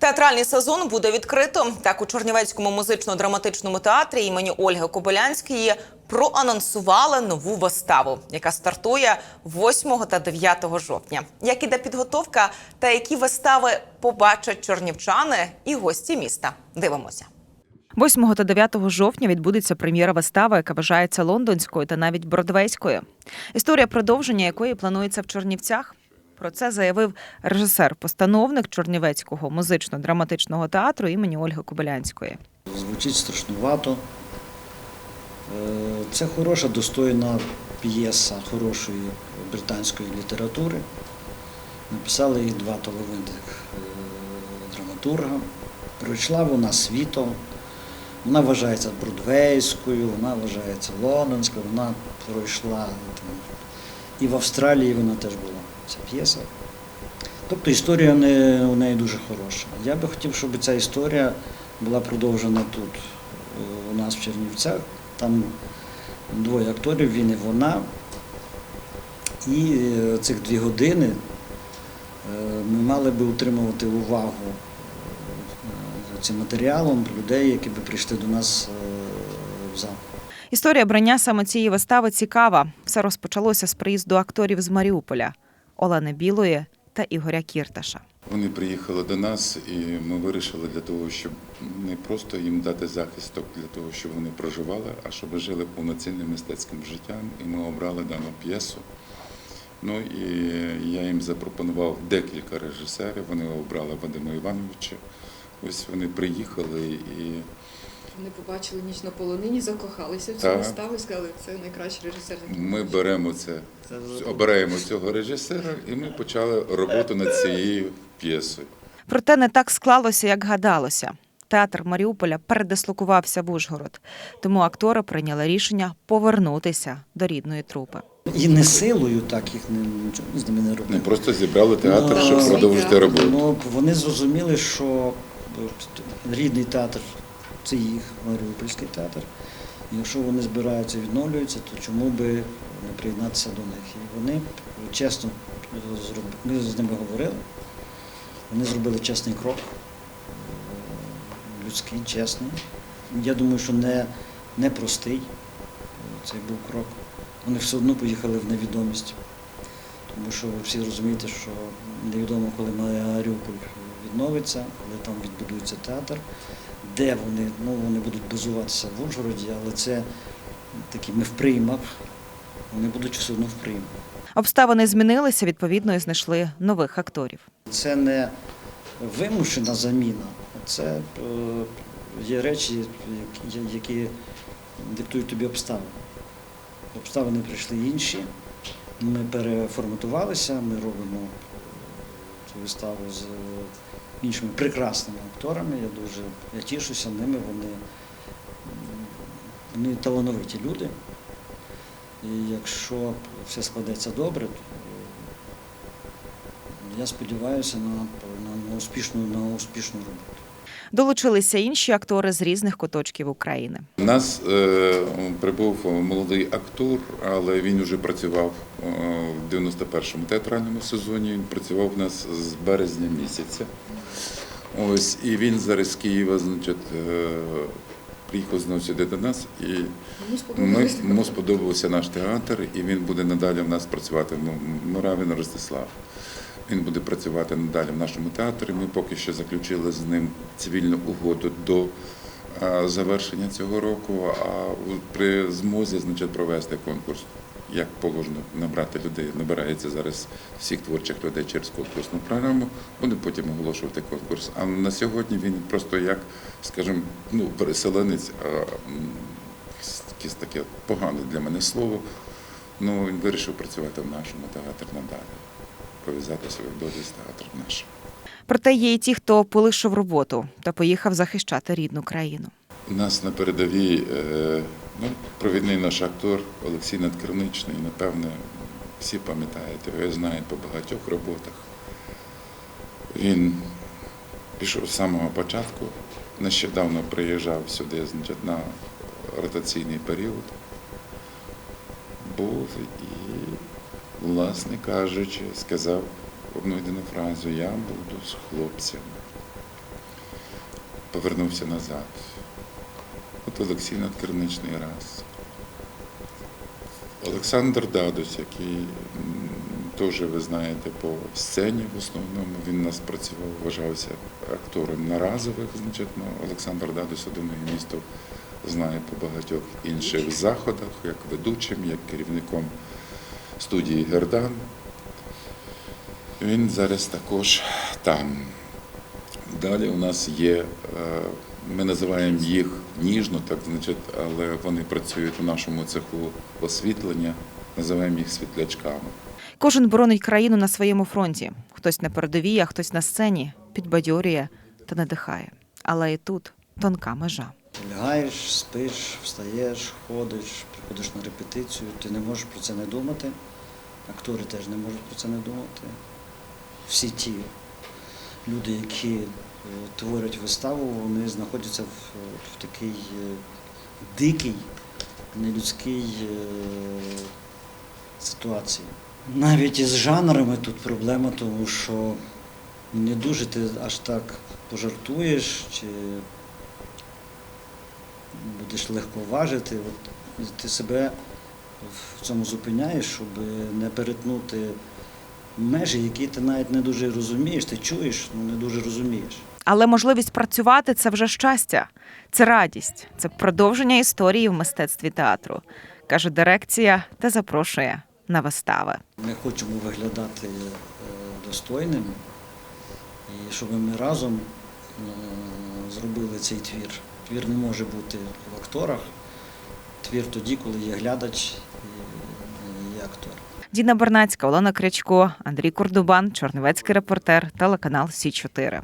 Театральний сезон буде відкрито. Так у Чернівецькому музично-драматичному театрі імені Ольги Кобилянської проанонсували нову виставу, яка стартує 8 та 9 жовтня. Як іде підготовка та які вистави побачать чернівчани і гості міста? Дивимося. 8 та 9 жовтня відбудеться прем'єра вистави, яка вважається лондонською та навіть бродвейською. Історія продовження якої планується в Чернівцях. Про це заявив режисер-постановник Чернівецького музично-драматичного театру імені Ольги Кобилянської. Звучить страшнувато. Е, Це хороша, достойна п'єса хорошої британської літератури. Написали її два талановитих е, драматурга. Пройшла вона світом. Вона вважається бродвейською, вона вважається лондонською, вона пройшла там, і в Австралії вона теж була ця п'єса. Тобто історія у неї, у неї дуже хороша. Я би хотів, щоб ця історія була продовжена тут, е, у нас в Чернівцях. Там двоє акторів, він і вона. І е, цих дві години е, ми мали би утримувати увагу цим матеріалом людей, які би прийшли до нас в зал. Історія брання саме цієї вистави цікава. Все розпочалося з приїзду акторів з Маріуполя Олени Білої та Ігоря Кірташа. Вони приїхали до нас, і ми вирішили для того, щоб не просто їм дати захисток для того, щоб вони проживали, а щоб жили повноцінним мистецьким життям. І ми обрали дану п'єсу. Ну і я їм запропонував декілька режисерів. Вони обрали Вадима Івановича. Ось вони приїхали і Вони побачили ніч на полонині, закохалися в цю Так. виставу і сказали, це найкращий режисер. який ми беремо це, обираємо цього режисера, і ми почали роботу над цією п'єсою. Проте не так склалося, як гадалося. Театр Маріуполя передислокувався в Ужгород, тому актори прийняли рішення повернутися до рідної трупи. І не силою так їх не, нічого з ними не робили. Не просто зібрали театр, Ну, щоб продовжити роботу. Ну, вони зрозуміли, що рідний театр це їх Маріупольський театр. І Якщо вони збираються відновлюються, то чому би не приєднатися до них? І вони чесно. Ми з ними говорили. Вони зробили чесний крок, людський, чесний. Я думаю, що не, не простий цей був крок. Вони все одно поїхали в невідомість. Тому що ви всі розумієте, що невідомо, коли Маріуполь відновиться, коли там відбудується театр, де вони, ну вони будуть базуватися в Ужгороді, але це такі ми в приймах, вони будуть все одно в приймах. Обставини змінилися, відповідно, і знайшли нових акторів. Це не вимушена заміна, це е, є речі, які, які диктують тобі обставини. Обставини прийшли інші. Ми переформатувалися, ми робимо цю виставу з іншими прекрасними акторами. Я дуже я тішуся ними. Вони, вони талановиті люди. І якщо все складеться добре, то я сподіваюся на, на, на, успішну, на успішну роботу. Долучилися інші актори з різних куточків України. У нас е, прибув молодий актор, але він вже працював е, в 91-му театральному сезоні. Він працював у нас з березня місяця. Ось, і він зараз з Києва, значить, е, приїхав знову сюди до нас. І Йому ми, йому сподобався наш театр, і він буде надалі в нас працювати. Ну, Муравін Ростислав. Він буде працювати надалі в нашому театрі. Ми поки що заключили з ним цивільну угоду до е, завершення цього року, а при змозі значить, провести конкурс. Як положено набрати людей, набирається зараз всіх творчих людей через конкурсну програму, буде потім оголошувати конкурс. А на сьогодні він просто як, скажімо, ну, переселенець, якесь таке погане для мене слово. Ну, він вирішив працювати в нашому театрі надалі, пов'язати свою долю з театром нашим. Проте є і ті, хто полишив роботу та поїхав захищати рідну країну. У нас на передовій е, ну, провідний наш актор Олексій Надкривничний, напевне, всі пам'ятаєте, його знають по багатьох роботах. Він пішов з самого початку, нещодавно приїжджав сюди значить, на ротаційний період. Був і, власне кажучи, сказав одну єдину фразу Я буду з хлопцями. повернувся назад. От Олексій Надкерничний раз. Олександр Дадус, який теж, ви знаєте, по сцені в основному він нас працював, вважався актором наразових. Значить, ну, Олександр Дадус, я думаю, місто знає по багатьох інших заходах, як ведучим, як керівником студії Гердан. Він зараз також там. Далі у нас є, е, ми називаємо їх ніжно, так значить, але вони працюють у нашому цеху освітлення, називаємо їх світлячками. Кожен боронить країну на своєму фронті. Хтось на передовій, а хтось на сцені, підбадьорює та надихає. Але і тут тонка межа. Лягаєш, спиш, встаєш, ходиш, приходиш на репетицію, ти не можеш про це не думати. Актори теж не можуть про це не думати. Всі ті люди, які е, творять виставу, вони знаходяться в, в такій е, дикій, нелюдській е, ситуації. Навіть із жанрами тут проблема, тому що не дуже ти аж так пожартуєш чи будеш легко важити. От ти себе в цьому зупиняєш, щоб не перетнути межі, які ти навіть не дуже розумієш, ти чуєш, але не дуже розумієш. Але можливість працювати це вже щастя, це радість, це продовження історії в мистецтві театру, каже дирекція та запрошує на вистави. Ми хочемо виглядати е, достойними, і щоб ми разом е, зробили цей твір. Твір не може бути в акторах. Твір тоді, коли є глядач і є актор. Діна Бернацька, Олена Крячко, Андрій Кордубан, Чорновецький репортер, телеканал Сі 4